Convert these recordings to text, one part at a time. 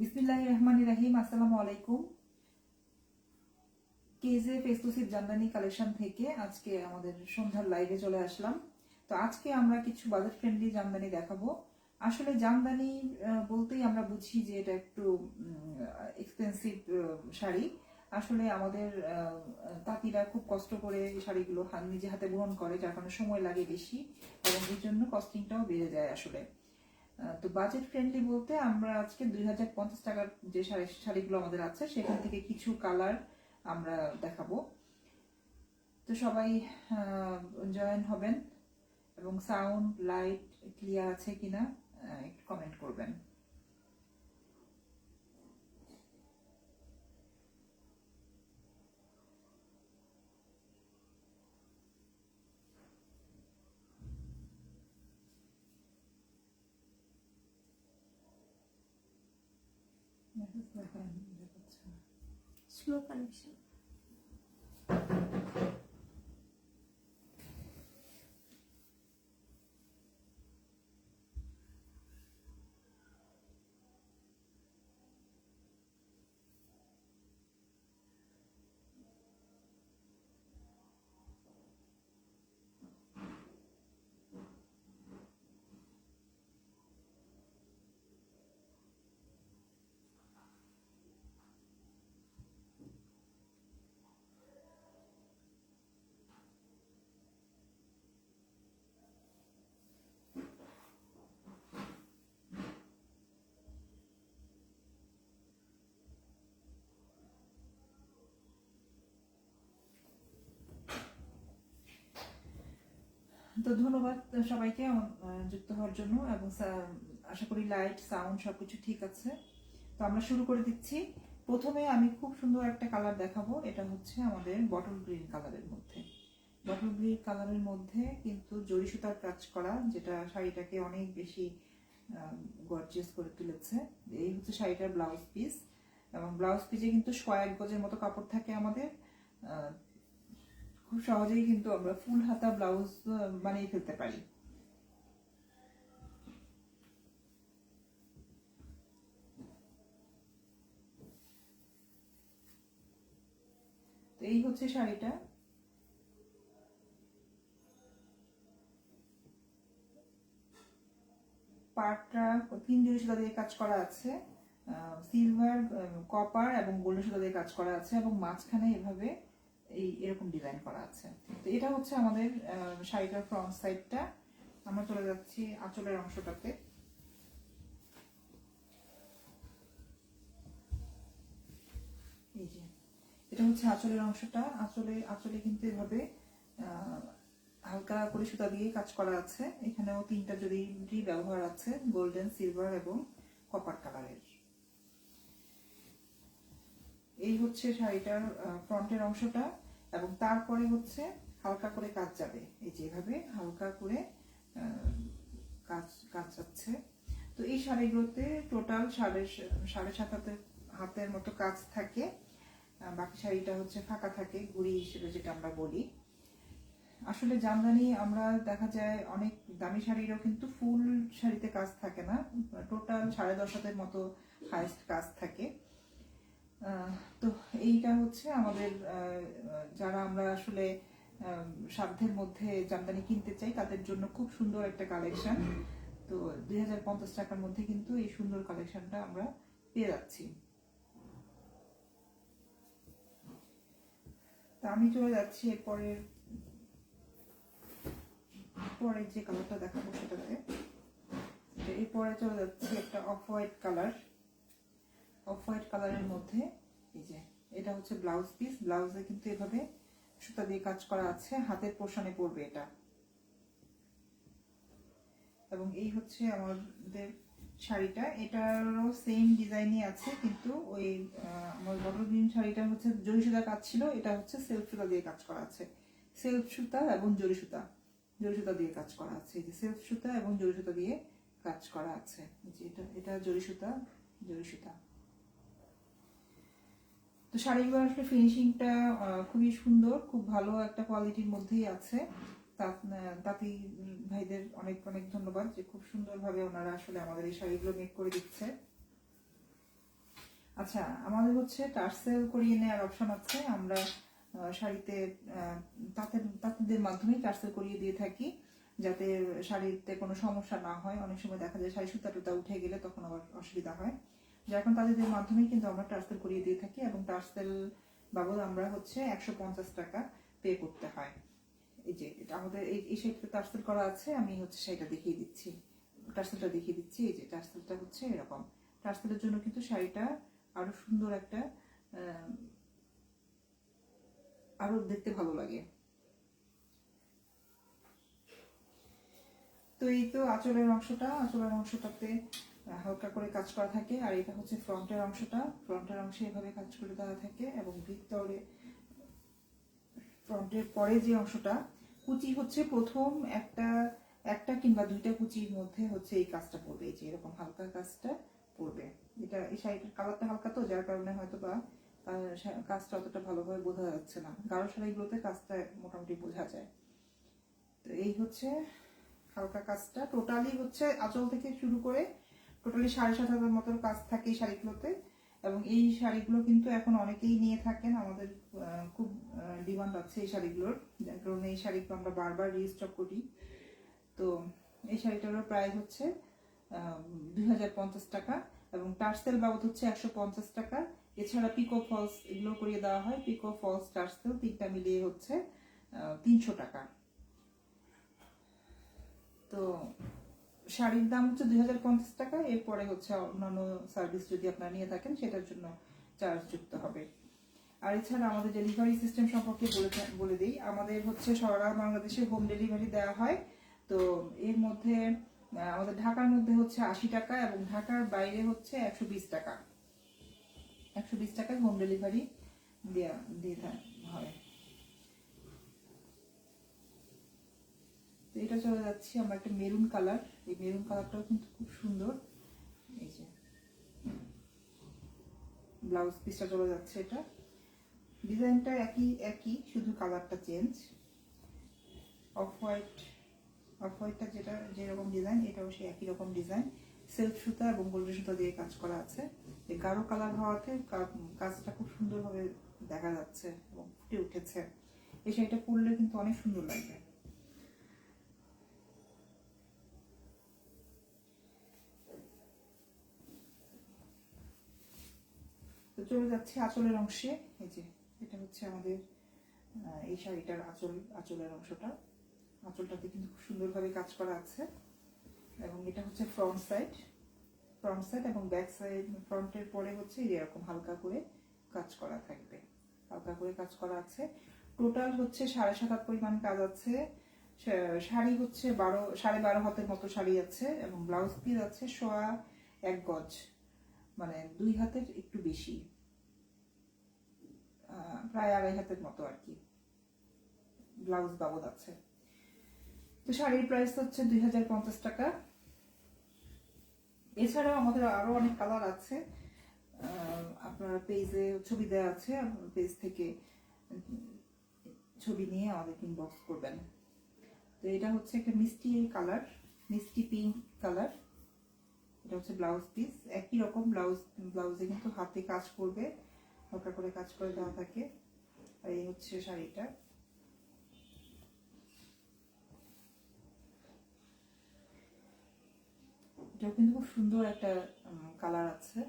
বিসমিল্লাহ রহমান রাহিম, আসসালামু আলাইকুম। কেজে ফেস্তুসির জামদানি কালেকশন থেকে আজকে আমাদের সন্ধ্যার লাইভে চলে আসলাম। তো আজকে আমরা কিছু বাজেট ফ্রেন্ডলি জামদানি দেখাবো। আসলে জামদানি বলতেই আমরা বুঝি যে এটা একটু এক্সপেন্সিভ শাড়ি। আসলে আমাদের তাঁতিরা খুব কষ্ট করে শাড়িগুলো নিজে হাতে বুনন করে, যার কারণে সময় লাগে বেশি এবং এর জন্য কস্টিংটাও বেড়ে যায় আসলে। তো বাজেট ফ্রেন্ডলি বলতে আমরা আজকে দুই হাজার পঞ্চাশ টাকার যে শাড়ি শাড়িগুলো আমাদের আছে, সেখান থেকে কিছু কালার আমরা দেখাবো। তো সবাই জয়েন হবেন এবং সাউন্ড লাইট ক্লিয়ার আছে কিনা একটু কমেন্ট করবেন। 음, 그렇죠. 슬로우 커넥션 তো ধন্যবাদ সবাইকে যুক্ত হওয়ার জন্য এবং আশা করি লাইট সাউন্ড সবকিছু ঠিক আছে। তো আমরা শুরু করে দিচ্ছি। প্রথমে আমি খুব সুন্দর একটা কালার দেখাবো, এটা হচ্ছে আমাদের বটল গ্রিন কালারের মধ্যে। বটল গ্রিন কালারের মধ্যে কিন্তু জড়ি সুতার কাজ করা, যেটা শাড়িটাকে অনেক বেশি গর্জিয়াস করে তুলেছে। এই হচ্ছে শাড়িটার ব্লাউজ পিস এবং ব্লাউজ পিসে কিন্তু কয়েক গজের মতো কাপড় থাকে আমাদের খুব সহজেই কিন্তু আমরা ফুল হাতা ব্লাউজ বানিয়ে ফেলতে পারি। এই হচ্ছে শাড়িটা। পাটটা তিন জড়ি সুতা দিয়ে কাজ করা আছে সিলভার কপার এবং গোল্ডেন সুতা দিয়ে কাজ করা আছে এবং মাঝখানে এভাবে এই এরকম ডিজাইন করা আছে। তো এটা হচ্ছে আমাদের শাড়িটার ফ্রন্ট সাইডটা আমরা চলে যাচ্ছি আঁচলের অংশটাতে। এই যে, এটা হচ্ছে আঁচলের অংশটা। আঁচলে আঁচলে কিন্তু এভাবে হালকা করে সুতা দিয়ে কাজ করা আছে। এখানেও তিনটা জড়ি ব্যবহার আছে গোল্ডেন সিলভার এবং কপার কালারের এই হচ্ছে শাড়িটার ফ্রন্টের অংশটা এবং তারপরে হচ্ছে হালকা করে কাজ যাবে। এই যেভাবে হালকা করে কাজ কাজ যাচ্ছে। তো এই শাড়িগুলোতে টোটাল সাড়ে সাড়ে সাত হাতের হাতের মতো কাজ থাকে। বাকি শাড়িটা হচ্ছে ফাঁকা থাকে, গুড়ি হিসেবে যেটা আমরা বলি। আসলে জামদানি আমরা দেখা যায় অনেক দামি শাড়িরও কিন্তু ফুল শাড়িতে কাজ থাকে না। টোটাল সাড়ে দশ হাতের মতো হাইস্ট কাজ থাকে। তো এইটা হচ্ছে আমাদের যারা আমরা আসলে সাধ্যের মধ্যে জামদানি কিনতে চাই, তাদের জন্য খুব সুন্দর একটা কালেকশন তো দুই হাজার পঞ্চাশ টাকার মধ্যে কিন্তু এই সুন্দর কালেকশনটা আমরা পেয়ে যাচ্ছি। তা আমি চলে যাচ্ছি এরপরের পরের যে কালারটা দেখাবো সেটা দেখে এরপরে চলে যাচ্ছে একটা off white colour off white কালারের মধ্যে, এই যে, এটা হচ্ছে ব্লাউজ পিস। ব্লাউজে কিন্তু এভাবে সুতা দিয়ে কাজ করা আছে, হাতের পোর্শনে পড়বে এটা। এবং এই হচ্ছে আমাদের শাড়িটা। এটারও সেম ডিজাইনই আছে, কিন্তু ওই আমার গ্রিন শাড়িটা হচ্ছে জরি সুতা কাজ ছিল, এটা হচ্ছে সেলফ সুতা দিয়ে কাজ করা আছে। সেলফ সুতা এবং জরি সুতা। জরি সুতা দিয়ে কাজ করা আছে, এই যে সেলফ সুতা এবং জরি সুতা দিয়ে কাজ করা আছে। এটা এটা জরি সুতা জরি সুতা। তো শাড়িগুলো আসলে ফিনিশিংটা খুবই সুন্দর, খুব ভালো একটা কোয়ালিটির মধ্যেই আছে। তাঁতি ভাইদের অনেক অনেক ধন্যবাদ যে খুব সুন্দরভাবে ওনারা আসলে আমাদের এই শাড়িগুলো মেক করে দিচ্ছে। আচ্ছা আমাদের হচ্ছে টার্সেল করিয়ে নেওয়ার অপশন আছে। আমরা শাড়িতে তাঁতের, তাঁতিদের মাধ্যমেই টার্সেল করিয়ে দিয়ে থাকি, যাতে শাড়িতে কোনো সমস্যা না হয়। অনেক সময় দেখা যায় শাড়ি সুতা টুতা উঠে গেলে তখন আবার অসুবিধা হয়। যার কারণে তাদের মাধ্যমেই কিন্তু আমরা টার্সেল করিয়ে দিয়ে থাকি এবং টার্সেল বাবদ আমরা হচ্ছে একশো পঞ্চাশ টাকা পে করতে হয়। এই যে এটা আমাদের এই শাড়িটা টার্সেল করা আছে আমি হচ্ছে শাড়িটা দেখিয়ে দিচ্ছি। টার্সেলটা দেখিয়ে দিচ্ছি এই যে টার্সেলটা হচ্ছে এরকম। টার্সেলের জন্য কিন্তু শাড়িটা আরও সুন্দর একটা আহ, আরও দেখতে ভালো লাগে। তো এই তো আঁচলের অংশটা আঁচলের অংশটাতে হালকা করে কাজ করা থাকে, আর এটা হচ্ছে ফ্রন্টের অংশটা। ফ্রন্টের অংশে এভাবে কাজ করে দেওয়া থাকে এবং ভিতরে, ফ্রন্টের পরে যে অংশটা, কুচি হচ্ছে প্রথম একটা একটা কিংবা দুইটা কুচির মধ্যে হচ্ছে এই কাজটা পড়বে, এই যে এরকম হালকা কাজটা পড়বে। এটা, এই শাড়িটার কালারটা হালকা তো, যার কারণে হয়তো বা কাজটা অতটা ভালোভাবে বোঝা যাচ্ছে না। গাঢ় শাড়িগুলোতে কাজটা মোটামুটি বোঝা যায়। তো এই হচ্ছে হালকা কাজটা। টোটালি হচ্ছে আঁচল থেকে শুরু করে টোটালি সাড়ে সাত হাজার মতো কাজ থাকে এই শাড়িগুলোতে। এবং এই শাড়িগুলো কিন্তু এখন অনেকেই নিয়ে থাকেন। আমাদের খুব ডিমান্ড আছে এই শাড়িগুলোর। যার কারণে এই শাড়িগুলো আমরা বারবার রিস্টক করি। তো এই শাড়িটারও প্রাইস হচ্ছে দুই হাজার পঞ্চাশ টাকা। এবং টার্সেল বাবদ হচ্ছে একশো পঞ্চাশ টাকা। এছাড়া পিকো ফলস এগুলো করিয়ে দেওয়া হয়। পিকো ফলস টার্সেল তিনটা মিলিয়ে হচ্ছে তিনশো টাকা। তো শাড়ির দাম হচ্ছে দুই হাজার পঞ্চাশ টাকা, এরপরে হচ্ছে অন্যান্য সার্ভিস যদি আপনারা নিয়ে থাকেন, সেটার জন্য চার্জ যুক্ত হবে। আর এছাড়া আমাদের ডেলিভারি সিস্টেম সম্পর্কে বলে বলে দিই, আমাদের হচ্ছে সারা বাংলাদেশে হোম ডেলিভারি দেওয়া হয়। তো এর মধ্যে আমাদের ঢাকার মধ্যে হচ্ছে আশি টাকা এবং ঢাকার বাইরে হচ্ছে একশো বিশ টাকা। একশো বিশ টাকায় হোম ডেলিভারি দেওয়া দিয়ে হয়। তো এটা চলে যাচ্ছি, আমার একটা মেরুন কালার। এই মেরুন কালারটাও কিন্তু খুব সুন্দর। এই যে। ব্লাউজ পিসটা চলে যাচ্ছে এটা। ডিজাইনটা একই একই, শুধু কালারটা চেঞ্জ অফ হোয়াইট অফ হোয়াইটটা যেটা, যেরকম ডিজাইন এটাও সেই একই রকম ডিজাইন সেলফ সুতা এবং গোল্ডেন সুতা দিয়ে কাজ করা আছে। গাঢ় কালার হওয়াতে কাজটা খুব সুন্দরভাবে দেখা যাচ্ছে এবং ফুটে উঠেছে। এই শাড়িটা পরলে কিন্তু অনেক সুন্দর লাগবে তো চলে যাচ্ছে আঁচলের অংশে। এই যে, এটা হচ্ছে আমাদের এই শাড়িটার আঁচল, আঁচলের অংশটা। আঁচলটাতে কিন্তু খুব সুন্দরভাবে কাজ করা আছে। এবং এটা হচ্ছে ফ্রন্ট সাইড ফ্রন্ট সাইড এবং ব্যাক সাইড ফ্রন্টের পরে হচ্ছে এরকম হালকা করে কাজ করা থাকবে। হালকা করে কাজ করা আছে। টোটাল হচ্ছে সাড়ে সাত হাত পরিমাণ কাজ আছে। শাড়ি হচ্ছে বারো, সাড়ে বারো হাতের মতো শাড়ি আছে এবং ব্লাউজ পিস আছে সোয়া এক গজ। মানে দুই হাতের একটু বেশি। প্রায় আড়াই হাতের মতো আর কি। ব্লাউজ বাবদ আছে। তো শাড়ির প্রাইস হচ্ছে দুই হাজার পঞ্চাশ টাকা। এছাড়াও আমাদের আরও অনেক কালার আছে। আপনার পেজে ছবি দেওয়া আছে। পেজ থেকে, ছবি নিয়ে আমাদেরকে ইনবক্স করবেন। তো এটা হচ্ছে একটা মিষ্টি কালার মিষ্টি পিঙ্ক কালার এটা হচ্ছে ব্লাউজ পিস একই রকম ব্লাউজ, ব্লাউজে কিন্তু হাতে কাজ করবে। হালকা করে কাজ করে দেওয়া থাকে। আর এই হচ্ছে শাড়িটা। এটাও কিন্তু খুব সুন্দর একটা কালার আছে।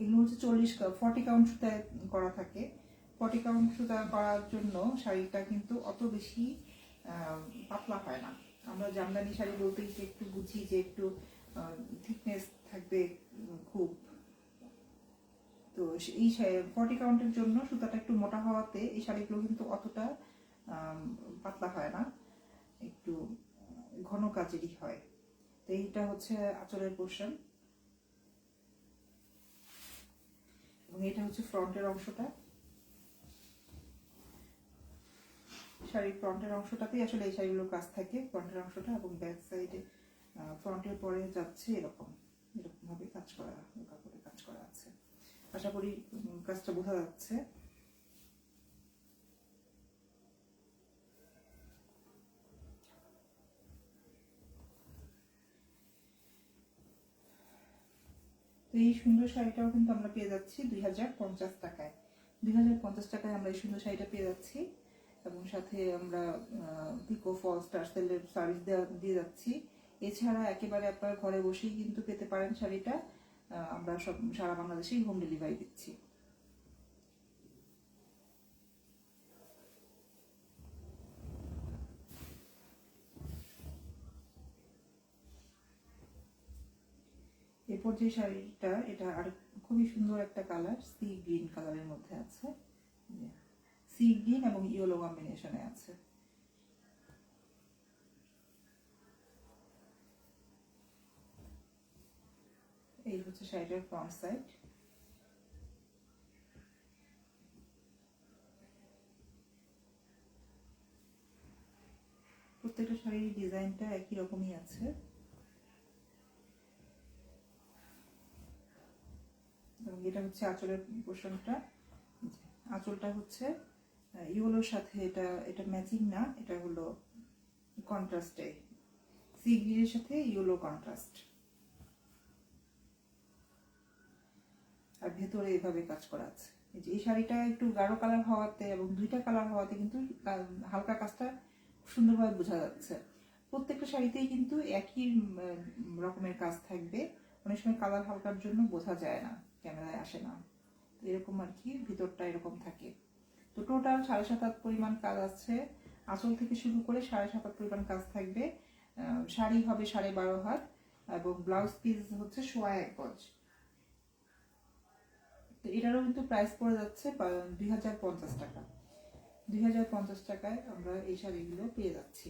এগুলো হচ্ছে চল্লিশ ফর্টি কাউন্ট সুতায় করা থাকে। ফর্টি কাউন্ট সুতা করার জন্য শাড়িটা কিন্তু অত বেশি পাতলা হয় না। আমরা জামদানি শাড়ি বলতেই যে একটু বুঝি যে একটু থিকনেস থাকবে খুব। তো এই ফর্টি কাউন্টের জন্য সুতাটা একটু মোটা হওয়াতে এই শাড়িগুলো কিন্তু অতটা পাতলা হয় না। একটু ঘন কাজেরই হয়। তো এইটা হচ্ছে আঁচলের পোর্শন। এবং এটা হচ্ছে ফ্রন্টের অংশটা। শাড়ির ফ্রন্টের অংশটাতেই আসলে এই শাড়িগুলোর কাজ থাকে, ফ্রন্টের অংশটা এবং ব্যাক সাইডে ফ্রন্টের পরে যাচ্ছে এরকম। এরকমভাবে কাজ করা করে কাজ করা আছে। আশা করি কাজটা বোঝা যাচ্ছে। এই সুন্দর শাড়িটাও কিন্তু আমরা পেয়ে যাচ্ছি দুই হাজার পঞ্চাশ টাকায়। দুই হাজার পঞ্চাশ টাকায় আমরা এই সুন্দর শাড়িটা পেয়ে যাচ্ছি এবং সাথে আমরা পিকো ফল স্টার সেলের সার্ভিস দিয়ে যাচ্ছি। এছাড়া একেবারে আপনার ঘরে বসেই কিন্তু পেতে পারেন শাড়িটা। আমরা সব সারা বাংলাদেশেই হোম ডেলিভারি দিচ্ছি। এরপর যে শাড়িটা, এটা আর খুবই সুন্দর একটা কালার সি গ্রিন কালারের মধ্যে আছে। সি গ্রিন এবং ইয়েলো কম্বিনেশনে আছে। এই হচ্ছে শাড়িটার ফ্রন্ট সাইড প্রত্যেকটা শাড়ির ডিজাইনটা একই রকমই আছে। এবং এটা হচ্ছে আঁচলের পোর্শনটা আঁচলটা হচ্ছে ইউলোর সাথে এটা এটা ম্যাচিং না, এটা হলো কন্ট্রাস্টে সি গ্রিনের সাথে ইউলো কন্ট্রাস্ট আর ভেতরে এভাবে কাজ করা আছে। এই যে এই শাড়িটা একটু গাঢ় কালার হওয়াতে এবং দুইটা কালার হওয়াতে কিন্তু হালকা কাজটা সুন্দরভাবে বোঝা যাচ্ছে। প্রত্যেকটা শাড়িতেই কিন্তু একই রকমের কাজ থাকবে। অনেক সময় কালার হালকার জন্য বোঝা যায় না, ক্যামেরায় আসে না। এরকম আর কি, ভিতরটা এরকম থাকে। তো টোটাল সাড়ে সাত হাত পরিমাণ কাজ আছে। আঁচল থেকে শুরু করে সাড়ে সাত হাত পরিমাণ কাজ থাকবে। শাড়ি হবে সাড়ে বারো হাত এবং ব্লাউজ পিস হচ্ছে সোয়া এক গজ। তো এটারও কিন্তু প্রাইস পড়ে যাচ্ছে দুই হাজার পঞ্চাশ টাকা। দুই হাজার পঞ্চাশ টাকায় আমরা এই শাড়িগুলো পেয়ে যাচ্ছি।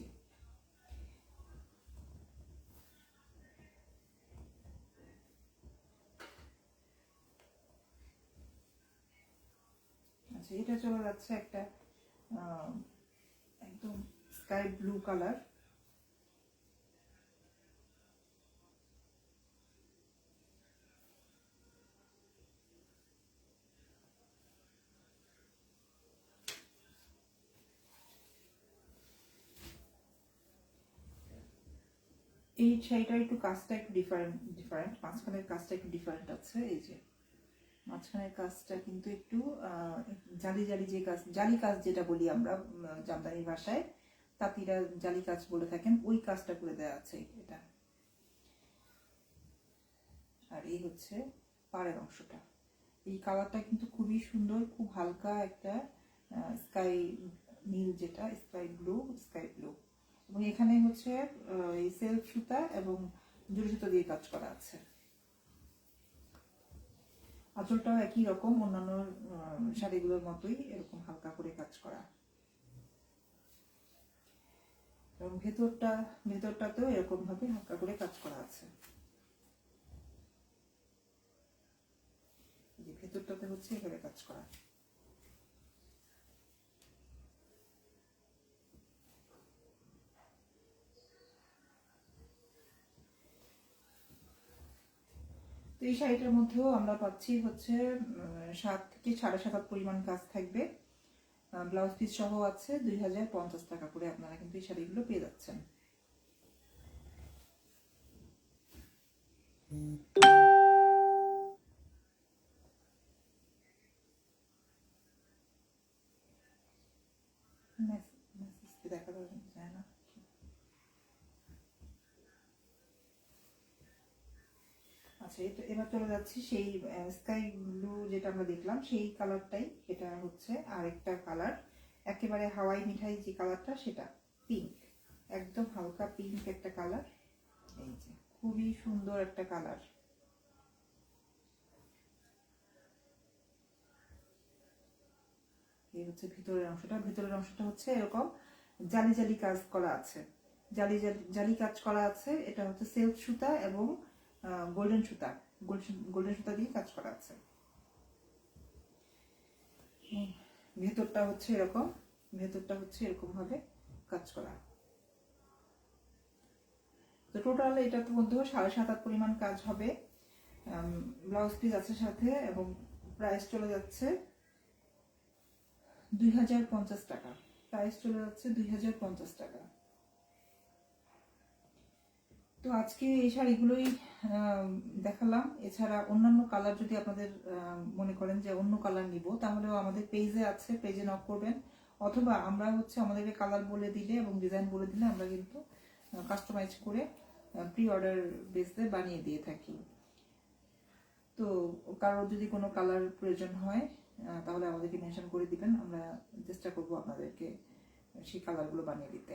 আচ্ছা এটা চলে যাচ্ছে একটা একদম স্কাই ব্লু কালার এই শাড়িটার একটু কাজটা একটু ডিফারেন্ট ডিফারেন্ট মাঝখানের কাজটা একটু ডিফারেন্ট আছে, এই যে। মাঝখানের কাজটা কিন্তু একটু জালি জালি যে কাজ জালি কাজ যেটা বলি আমরা জামদানি ভাষায়, তাঁতিরা জালি কাজ বলে থাকেন, ওই কাজটা করে দেওয়া আছে এটা। আর এই হচ্ছে পাড়ের অংশটা। এই কালারটা কিন্তু খুবই সুন্দর, খুব হালকা একটা স্কাই নীল যেটা স্কাই ব্লু স্কাই ব্লু এবং এখানে হচ্ছে এই সেলফ সুতা এবং জুড়ি সুতা দিয়ে কাজ করা আছে। আঁচলটাও একই রকম, অন্যান্য শাড়িগুলোর মতোই এরকম হালকা করে কাজ করা। এবং ভেতরটা, ভেতরটাতেও এরকম ভাবে হালকা করে কাজ করা আছে। ভেতরটাতে হচ্ছে এভাবে কাজ করা। তো এই শাড়িটার মধ্যেও আমরা পাচ্ছি হচ্ছে সাত থেকে সাড়ে সাত পরিমাণ কাজ থাকবে। ব্লাউজ পিস সহ আছে দুই হাজার পঞ্চাশ টাকা করে আপনারা কিন্তু এই শাড়িগুলো পেয়ে যাচ্ছেন মেসেজ মেসেজ দেখা যায় না আচ্ছা এটা এবার চলে যাচ্ছি সেই স্কাই ব্লু যেটা আমরা দেখলাম, সেই কালারটাই এটা হচ্ছে আরেকটা কালার একেবারে হাওয়াই মিঠাই যে কালারটা সেটা পিঙ্ক একদম হালকা পিঙ্ক একটা কালার এই যে, খুবই সুন্দর একটা কালার এই হচ্ছে ভিতরের অংশটা। ভিতরের অংশটা হচ্ছে এরকম জালি জালি কাজ করা আছে। জালি জালি কাজ করা আছে। এটা হচ্ছে সেলফ সুতা এবং গোল্ডেন সুতা গোল্ডেন সুতা দিয়ে কাজ করা আছে। ভেতরটা হচ্ছে এরকম, ভেতরটা হচ্ছে এরকম ভাবে কাজ করা। তো টোটাল এটা তো মধ্যেও সাড়ে সাত আট পরিমাণ কাজ হবে। ব্লাউজ পিস আছে সাথে এবং প্রাইস চলে যাচ্ছে দুই হাজার পঞ্চাশ টাকা। প্রাইস চলে যাচ্ছে দুই হাজার পঞ্চাশ টাকা। তো আজকে এই শাড়িগুলোই দেখালাম। এছাড়া অন্যান্য কালার যদি আপনাদের মনে করেন যে অন্য কালার নিব, তাহলেও আমাদের পেজে আছে পেজে নক করবেন। অথবা আমরা হচ্ছে আমাদেরকে কালার বলে দিলে এবং ডিজাইন বলে দিলে আমরা কিন্তু কাস্টমাইজ করে প্রি অর্ডার বেসে বানিয়ে দিয়ে থাকি। তো কারোর যদি কোনো কালার প্রয়োজন হয় তাহলে আমাদেরকে মেনশন করে দিবেন। আমরা চেষ্টা করব আপনাদেরকে সেই কালারগুলো বানিয়ে দিতে।